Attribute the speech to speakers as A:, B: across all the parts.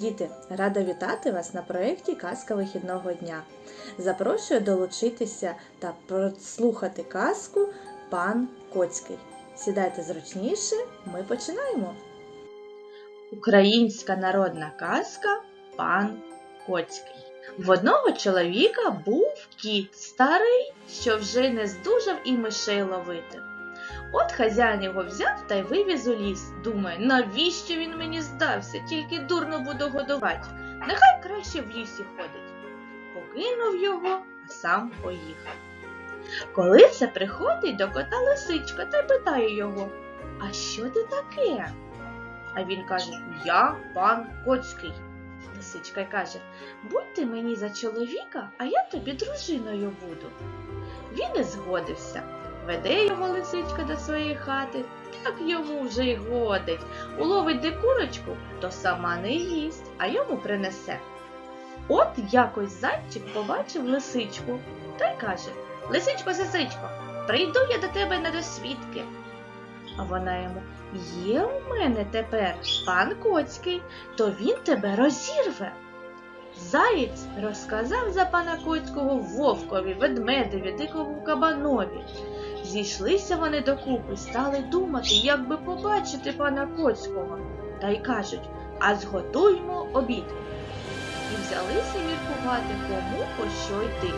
A: Діти, рада вітати вас на проєкті Казка вихідного дня. Запрошую долучитися та прослухати казку Пан Коцький. Сідайте зручніше, ми починаємо. Українська народна казка Пан Коцький. В одного чоловіка був кіт старий, що вже не здужав і мишей ловити. От хазяїн його взяв та й вивіз у ліс. Думає, навіщо він мені здався, тільки дурно буду годувати. Нехай краще в лісі ходить. Покинув його, а сам поїхав. Коли це приходить до кота лисичка та питає його, а що ти таке? А він каже, я пан Коцький. Лисичка каже, будь ти мені за чоловіка, а я тобі дружиною буду. Він і згодився. Веде його лисичка до своєї хати, так йому вже й годить. Уловить де курочку, то сама не їсть, а йому принесе. От якось зайчик побачив лисичку та й каже Лисичко, сесичко, прийду я до тебе на досвідки. А вона йому Є у мене тепер пан Коцький, то він тебе розірве. Заєць розказав за пана Коцького вовкові, ведмедеві, дикому кабанові. Зійшлися вони докупи, стали думати, як би побачити пана Коцького, та й кажуть, а зготуймо обід. І взялися міркувати, кому по що йти.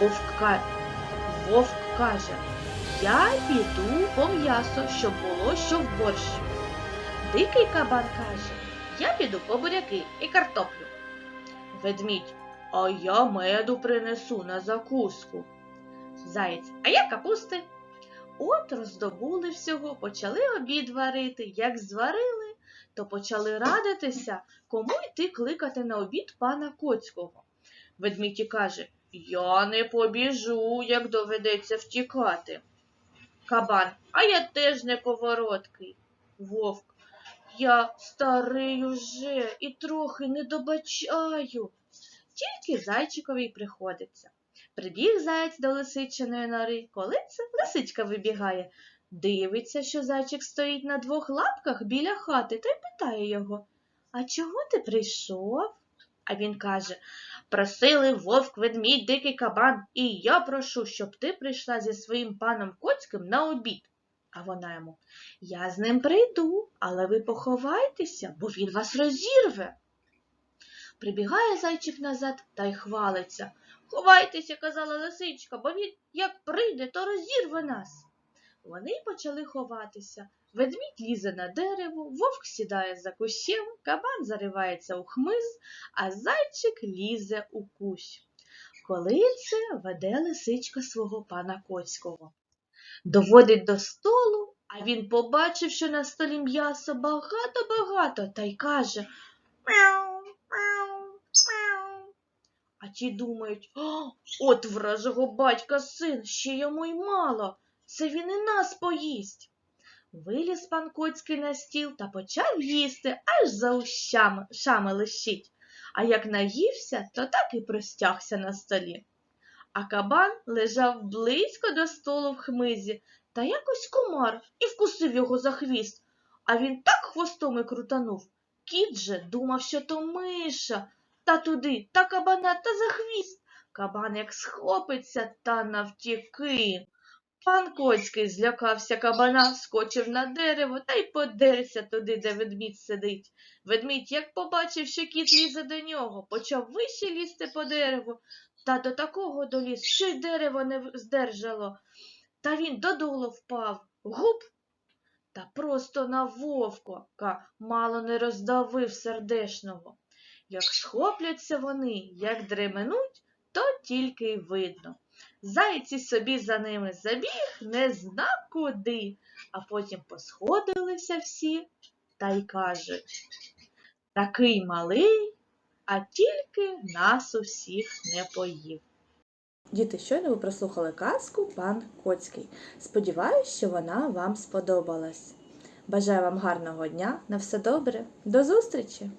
A: Вовк, ка- Вовк каже, я піду по м'ясо, щоб було що в борщі. Дикий кабан каже, я піду по буряки і картоплю. Ведмідь, а я меду принесу на закуску. Заєць, а я капусти. От роздобули всього, почали обід варити. Як зварили, то почали радитися, кому йти кликати на обід пана Коцького. Ведмідь каже, я не побіжу, як доведеться втікати. Кабан, а я теж неповороткий. Вовк, я старий уже і трохи не добачаю. Тільки зайчикові приходиться. Прибіг заєць до лисичиної нори, коли це лисичка вибігає. Дивиться, що зайчик стоїть на двох лапках біля хати та й питає його А чого ти прийшов? А він каже Просили вовк, ведмідь, дикий кабан, і я прошу, щоб ти прийшла зі своїм паном Коцьким на обід. А вона йому Я з ним прийду, але ви поховайтеся, бо він вас розірве. Прибігає зайчик назад та й хвалиться. Ховайтеся, казала лисичка, бо він як прийде, то розірве нас. Вони почали ховатися. Ведмідь лізе на дерево, вовк сідає за кущем, кабан заривається у хмиз, а зайчик лізе у кущ. Коли це веде лисичка свого пана Коцького. Доводить до столу, а він побачив, що на столі м'ясо багато-багато, та й каже мяу. А ті думають, «О, от вражого батька син, ще йому й мало. Це він і нас поїсть. Виліз пан Коцький на стіл та почав їсти, аж за ущами шами лищить. А як наївся, то так і простягся на столі. А кабан лежав близько до столу в хмизі, та якось комар і вкусив його за хвіст. А він так хвостом і крутанув. Кіт же думав, що то миша, та туди, та кабана, та за хвіст. Кабан як схопиться та навтіки. Пан Коцький злякався кабана, скочив на дерево та й подерся туди, де ведмідь сидить. Ведмідь, як побачив, що кіт лізе до нього, почав вище лізти по дереву, та до такого доліз, що й дерево не здержало. Та він додолу впав. Гуп! Та просто на вовка мало не роздавив сердешного. Як схопляться вони, як дременуть, то тільки й видно. Зайці собі за ними забіг не зна куди, а потім посходилися всі та й кажуть такий малий, а тільки нас усіх не поїв. Діти, щойно ви прослухали казку пан Коцький. Сподіваюсь, що вона вам сподобалась. Бажаю вам гарного дня, на все добре, до зустрічі!